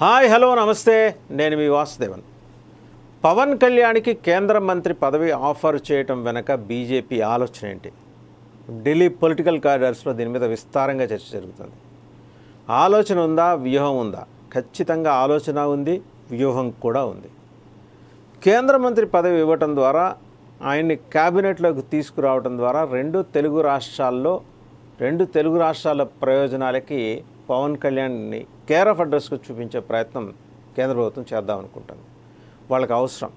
Hi hello నమస్తే. నేను మీ వాసుదేవన్. పవన్ కళ్యాణ్కి కేంద్ర మంత్రి పదవి ఆఫర్ చేయటం వెనక బీజేపీ ఆలోచన ఏంటి? ఢిల్లీ పొలిటికల్ కారిడార్స్లో దీని మీద విస్తారంగా చర్చ జరుగుతుంది. ఆలోచన ఉందా? వ్యూహం ఉందా? ఖచ్చితంగా ఆలోచన ఉంది వ్యూహం కూడా ఉంది. కేంద్ర మంత్రి పదవి ఇవ్వటం ద్వారా ఆయన్ని క్యాబినెట్లోకి తీసుకురావటం ద్వారా రెండు తెలుగు రాష్ట్రాల్లో రెండు తెలుగు రాష్ట్రాల ప్రయోజనాలకి పవన్ కళ్యాణ్ని కేర్ ఆఫ్ అడ్రస్కు చూపించే ప్రయత్నం కేంద్ర ప్రభుత్వం చేద్దాం అనుకుంటుంది. వాళ్ళకి అవసరం.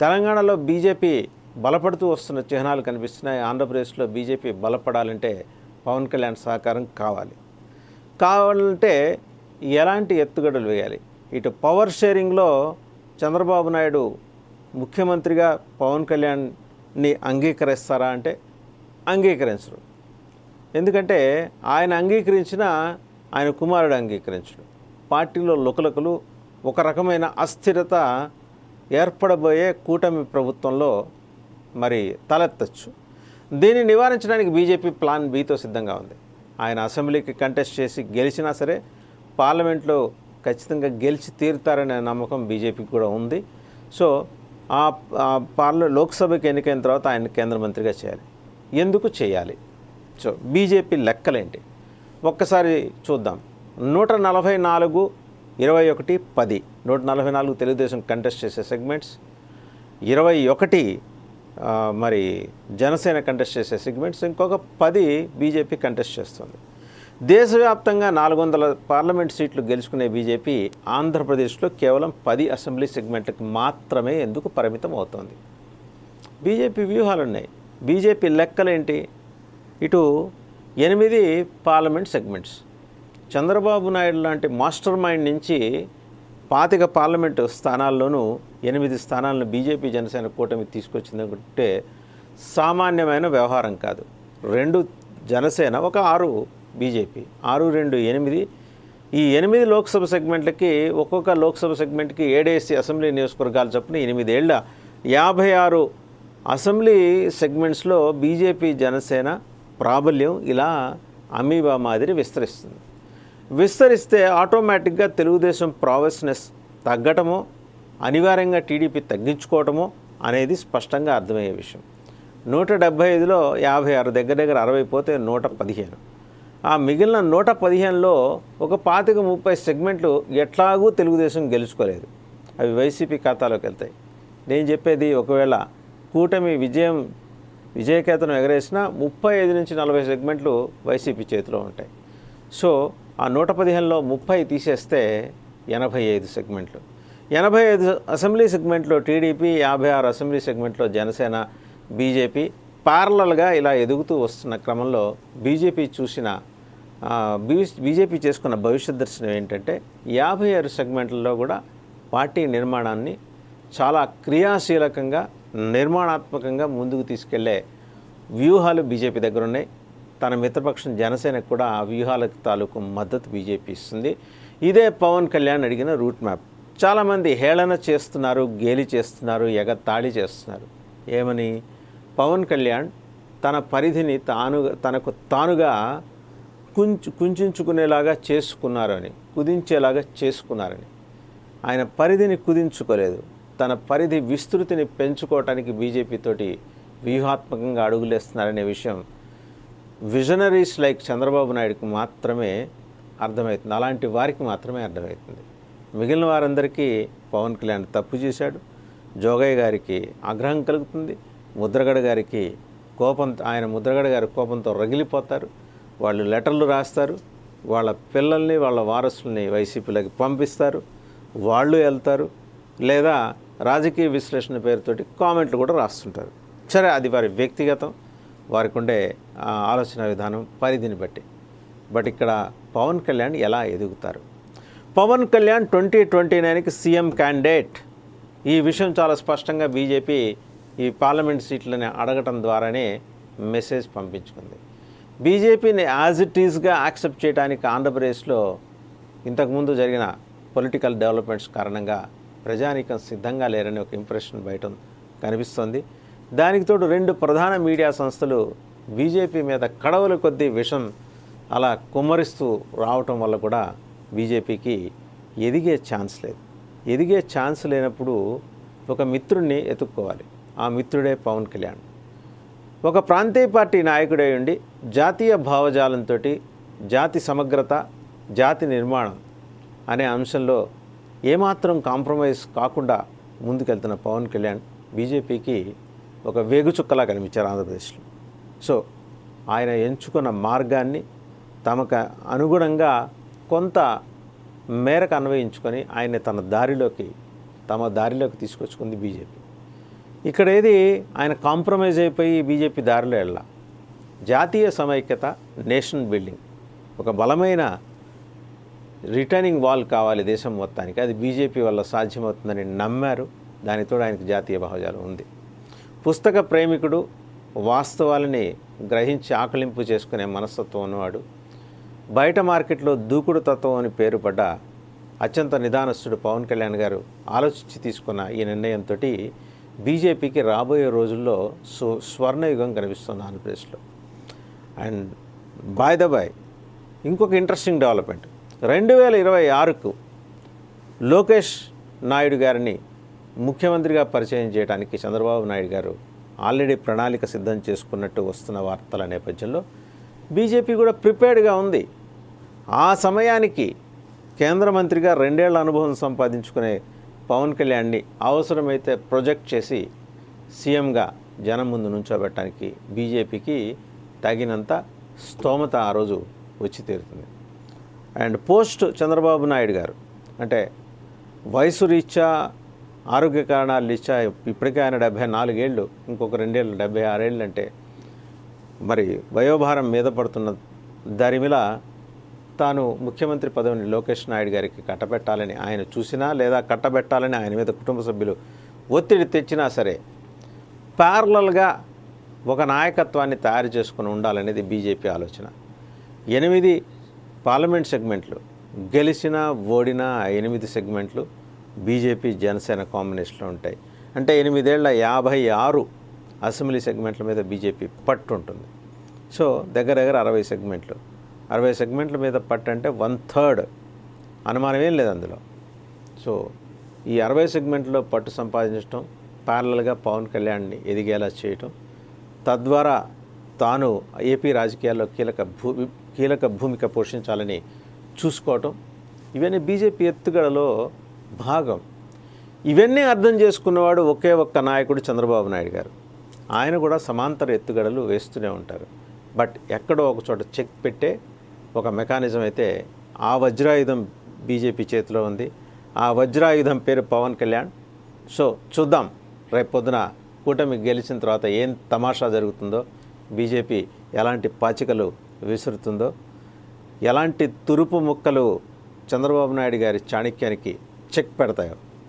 తెలంగాణలో బీజేపీ బలపడుతూ వస్తున్న చిహ్నాలు కనిపిస్తున్నాయి. ఆంధ్రప్రదేశ్లో బీజేపీ బలపడాలంటే పవన్ కళ్యాణ్ సహకారం కావాలి. కావాలంటే ఎలాంటి ఎత్తుగడలు వేయాలి? ఇటు పవర్ షేరింగ్లో చంద్రబాబు నాయుడు ముఖ్యమంత్రిగా పవన్ కళ్యాణ్ని అంగీకరిస్తారా అంటే అంగీకరించరు. ఎందుకంటే ఆయన అంగీకరించిన ఆయన కుమారుడు అంగీకరించడు. పార్టీలో లుకలుకలు ఒక రకమైన అస్థిరత ఏర్పడబోయే కూటమి ప్రభుత్వంలో మరి తలెత్తచ్చు. దీన్ని నివారించడానికి బీజేపీ ప్లాన్ బీతో సిద్ధంగా ఉంది. ఆయన అసెంబ్లీకి కంటెస్ట్ చేసి గెలిచినా సరే పార్లమెంట్లో ఖచ్చితంగా గెలిచి తీరుతారనే నమ్మకం బీజేపీకి కూడా ఉంది. సో ఆ ఆ పార్ల లోక్సభకి ఎన్నికైన తర్వాత ఆయన కేంద్ర మంత్రిగా చేయాలి. ఎందుకు చేయాలి? సో బీజేపీ లెక్కలేంటి? ఒక్కసారి చూద్దాం. నూట నలభై నాలుగు ఇరవై ఒకటి పది. నూట నలభై నాలుగు తెలుగుదేశం కంటెస్ట్ చేసే సెగ్మెంట్స్ ఇరవై ఒకటి మరి జనసేన కంటెస్ట్ చేసే సెగ్మెంట్స్ ఇంకొక పది బీజేపీ కంటెస్ట్ చేస్తుంది. దేశవ్యాప్తంగా నాలుగు వందల పార్లమెంట్ సీట్లు గెలుచుకునే బీజేపీ ఆంధ్రప్రదేశ్లో కేవలం పది అసెంబ్లీ సెగ్మెంట్లకు మాత్రమే ఎందుకు పరిమితం అవుతోంది? బీజేపీ వ్యూహాలు ఉన్నాయి బీజేపీ లెక్కలేంటి? ఇటు ఎనిమిది పార్లమెంట్ సెగ్మెంట్స్. చంద్రబాబు నాయుడు లాంటి మాస్టర్ మైండ్ నుంచి పాతిక పార్లమెంటు స్థానాల్లోనూ ఎనిమిది స్థానాలను బీజేపీ జనసేన కూటమి తీసుకొచ్చిందంటే సామాన్యమైన వ్యవహారం కాదు. రెండు జనసేన ఒక ఆరు బీజేపీ ఆరు రెండు ఎనిమిది. ఈ ఎనిమిది లోక్సభ సెగ్మెంట్లకి ఒక్కొక్క లోక్సభ సెగ్మెంట్కి ఏడేసి అసెంబ్లీ నియోజకవర్గాలు చొప్పున ఎనిమిదేళ్ళ యాభై ఆరు అసెంబ్లీ సెగ్మెంట్స్లో బీజేపీ జనసేన ప్రాబల్యం ఇలా అమీబా మాదిరి విస్తరిస్తుంది. విస్తరిస్తే ఆటోమేటిక్గా తెలుగుదేశం ప్రావెస్నెస్ తగ్గటమో అనివార్యంగా టీడీపీ తగ్గించుకోవటమో అనేది స్పష్టంగా అర్థమయ్యే విషయం. నూట డెబ్భై ఐదులో యాభై ఆరు దగ్గర దగ్గర అరవై పోతే నూట పదిహేను. ఆ మిగిలిన నూట పదిహేనులో ఒక పాతిక ముప్పై సెగ్మెంట్లు ఎట్లాగూ తెలుగుదేశం గెలుచుకోలేదు. అవి వైసీపీ ఖాతాలోకి వెళ్తాయి. నేను చెప్పేది ఒకవేళ కూటమి విజయం విజయకేతనం ఎగరేసిన ముప్పై ఐదు నుంచి నలభై సెగ్మెంట్లు వైసీపీ చేతిలో ఉంటాయి. సో ఆ నూట పదిహేనులో ముప్పై తీసేస్తే ఎనభై ఐదు సెగ్మెంట్లు. ఎనభై ఐదు అసెంబ్లీ సెగ్మెంట్లో టీడీపీ యాభై ఆరు అసెంబ్లీ సెగ్మెంట్లో జనసేన బీజేపీ పార్లల్గా ఇలా ఎదుగుతూ వస్తున్న క్రమంలో బీజేపీ చూసిన బీ బీజేపీ చేసుకున్న భవిష్యత్ దర్శనం ఏంటంటే యాభై ఆరు సెగ్మెంట్లలో కూడా పార్టీ నిర్మాణాన్ని చాలా క్రియాశీలకంగా నిర్మాణాత్మకంగా ముందుకు తీసుకెళ్ళే వ్యూహాలు బీజేపీ దగ్గర ఉన్నాయి. తన మిత్రపక్షం జనసేనకు కూడా ఆ వ్యూహాలకు తాలూకు మద్దతు బీజేపీ ఇస్తుంది. ఇదే పవన్ కళ్యాణ్ అడిగిన రూట్ మ్యాప్. చాలామంది హేళన చేస్తున్నారు గేలి చేస్తున్నారు ఎగతాళి చేస్తున్నారు. ఏమని? పవన్ కళ్యాణ్ తన పరిధిని తాను తనకు తానుగా కుంచు కుంచుకునేలాగా చేసుకున్నారని కుదించేలాగా చేసుకున్నారని. ఆయన పరిధిని కుదించుకోలేదు. తన పరిధి విస్తృతిని పెంచుకోవటానికి బీజేపీతోటి వ్యూహాత్మకంగా అడుగులేస్తున్నారనే విషయం విజనరీస్ లైక్ చంద్రబాబు నాయుడుకి మాత్రమే అర్థమవుతుంది. అలాంటి వారికి మాత్రమే అర్థమవుతుంది. మిగిలిన వారందరికీ పవన్ కళ్యాణ్ తప్పు చేశాడు. జోగయ్య గారికి ఆగ్రహం కలుగుతుంది. ముద్రగడ గారికి కోపం ఆయన ముద్రగడ గారి కోపంతో రగిలిపోతారు. వాళ్ళు లెటర్లు రాస్తారు. వాళ్ళ పిల్లల్ని వాళ్ళ వారసుల్ని వైసీపీలోకి పంపిస్తారు. వాళ్ళు వెళ్తారు. లేదా రాజకీయ విశ్లేషణ పేరుతోటి కామెంట్లు కూడా రాస్తుంటారు. సరే అది వారి వ్యక్తిగతం వారికి ఉండే ఆలోచన విధానం పరిధిని బట్టి. బట్ ఇక్కడ పవన్ కళ్యాణ్ ఎలా ఎదుగుతారు? పవన్ కళ్యాణ్ ట్వంటీ ట్వంటీ నైన్కి సీఎం క్యాండిడేట్. ఈ విషయం చాలా స్పష్టంగా బీజేపీ ఈ పార్లమెంట్ సీట్లని అడగటం ద్వారానే మెసేజ్ పంపించుకుంది. బీజేపీని యాజ్ ఇట్ ఈస్గా యాక్సెప్ట్ చేయడానికి ఆంధ్రప్రదేశ్లో ఇంతకుముందు జరిగిన పొలిటికల్ డెవలప్మెంట్స్ కారణంగా ప్రజానీకం సిద్ధంగా లేరని ఒక ఇంప్రెషన్ బయట కనిపిస్తోంది. దానికి తోడు రెండు ప్రధాన మీడియా సంస్థలు బీజేపీ మీద కడవల కొద్దీ విషం అలా కుమ్మరిస్తూ రావటం వల్ల కూడా బీజేపీకి ఎదిగే ఛాన్స్ లేదు. ఎదిగే ఛాన్స్ లేనప్పుడు ఒక మిత్రుడిని ఎత్తుక్కోవాలి. ఆ మిత్రుడే పవన్ కళ్యాణ్. ఒక ప్రాంతీయ పార్టీ నాయకుడై ఉండి జాతీయ భావజాలంతో జాతి సమగ్రత జాతి నిర్మాణం అనే అంశంలో ఏమాత్రం కాంప్రమైజ్ కాకుండా ముందుకెళ్తున్న పవన్ కళ్యాణ్ బీజేపీకి ఒక వేగుచుక్కలా కనిపించారు ఆంధ్రప్రదేశ్లో. సో ఆయన ఎంచుకున్న మార్గాన్ని తమకు అనుగుణంగా కొంత మేరకు అన్వయించుకొని ఆయన తన దారిలోకి తమ దారిలోకి తీసుకొచ్చుకుంది బీజేపీ. ఇక్కడ ఏది ఆయన కాంప్రమైజ్ అయిపోయి బీజేపీ దారిలో వెళ్ళ. జాతీయ సమైక్యత నేషన్ బిల్డింగ్. ఒక బలమైన రిటర్నింగ్ వాల్ కావాలి దేశం మొత్తానికి. అది బీజేపీ వల్ల సాధ్యమవుతుందని నమ్మారు. దానితో ఆయనకు జాతీయ భావజాలం ఉంది. పుస్తక ప్రేమికుడు వాస్తవాలని గ్రహించి ఆకలింపు చేసుకునే మనస్తత్వం ఉన్నవాడు. బయట మార్కెట్లో దూకుడు తత్వం అని పేరు పడ్డ అత్యంత నిదానస్తుడు పవన్ కళ్యాణ్ గారు ఆలోచించి తీసుకున్న ఈ నిర్ణయంతో బీజేపీకి రాబోయే రోజుల్లో సు స్వర్ణయుగం కనిపిస్తుంది ఆంధ్రప్రదేశ్లో. అండ్ బాయ్ ద బాయ్ ఇంకొక ఇంట్రెస్టింగ్ డెవలప్మెంట్ రెండు వేల ఇరవై ఆరుకు లోకేష్ నాయుడు గారిని ముఖ్యమంత్రిగా పరిచయం చేయడానికి చంద్రబాబు నాయుడు గారు ఆల్రెడీ ప్రణాళిక సిద్ధం చేసుకున్నట్టు వస్తున్న వార్తల నేపథ్యంలో బీజేపీ కూడా ప్రిపేర్డ్గా ఉంది. ఆ సమయానికి కేంద్ర మంత్రిగా రెండేళ్ళ అనుభవం సంపాదించుకునే పవన్ కళ్యాణ్ని అవసరమైతే ప్రొజెక్ట్ చేసి సీఎంగా జనం ముందు నుంచోబెట్టడానికి బీజేపీకి తగినంత స్తోమత ఆ రోజు వచ్చి తీరుతుంది. అండ్ పోస్ట్ చంద్రబాబు నాయుడు గారు. అంటే వయసు రీత్యా ఆరోగ్య కారణాల రీత్యా ఇప్పటికే ఆయన డెబ్బై నాలుగేళ్ళు ఇంకొక రెండేళ్ళు డెబ్బై ఆరేళ్ళు అంటే మరి వయోభారం మీద పడుతున్న దరిమిల తాను ముఖ్యమంత్రి పదవిని లోకేష్ నాయుడు గారికి కట్టబెట్టాలని ఆయన చూసినా లేదా కట్టబెట్టాలని ఆయన మీద కుటుంబ సభ్యులు ఒత్తిడి తెచ్చినా సరే ప్యారలల్గా ఒక నాయకత్వాన్ని తయారు చేసుకుని ఉండాలనేది బీజేపీ ఆలోచన. ఎనిమిది పార్లమెంట్ సెగ్మెంట్లు గెలిచిన ఓడిన ఎనిమిది సెగ్మెంట్లు బీజేపీ జనసేన కాంబినేషన్లో ఉంటాయి. అంటే ఎనిమిదేళ్ళ యాభై ఆరు అసెంబ్లీ సెగ్మెంట్ల మీద బీజేపీ పట్టు ఉంటుంది. సో దగ్గర దగ్గర అరవై సెగ్మెంట్లు. అరవై సెగ్మెంట్ల మీద పట్టు అంటే వన్ థర్డ్. అనుమానం ఏం లేదు అందులో. సో ఈ అరవై సెగ్మెంట్లో పట్టు సంపాదించడం ప్యారలల్గా పవన్ కళ్యాణ్ని ఎదిగేలా చేయటం తద్వారా తాను ఏపీ రాజకీయాల్లో కీలక భూ కీలక భూమిక పోషించాలని చూసుకోవటం ఇవన్నీ బీజేపీ ఎత్తుగడలో భాగం. ఇవన్నీ అర్థం చేసుకున్నవాడు ఒకే ఒక్క నాయకుడు చంద్రబాబు నాయుడు గారు. ఆయన కూడా సమాంతర ఎత్తుగడలు వేస్తూనే ఉంటారు. బట్ ఎక్కడో ఒక చోట చెక్ పెట్టే ఒక మెకానిజం అయితే ఆ వజ్రాయుధం బీజేపీ చేతిలో ఉంది. ఆ వజ్రాయుధం పేరు పవన్ కళ్యాణ్. సో చూద్దాం. రేపు పొద్దున కూటమి గెలిచిన తర్వాత ఏం తమాషా జరుగుతుందో బీజేపీ ఎలాంటి పాచికలు విసురుతుందో ఎలాంటి తురుపు ముక్కలు చంద్రబాబు నాయుడు గారి చాణక్యానికి చెక్ పెడతాయో.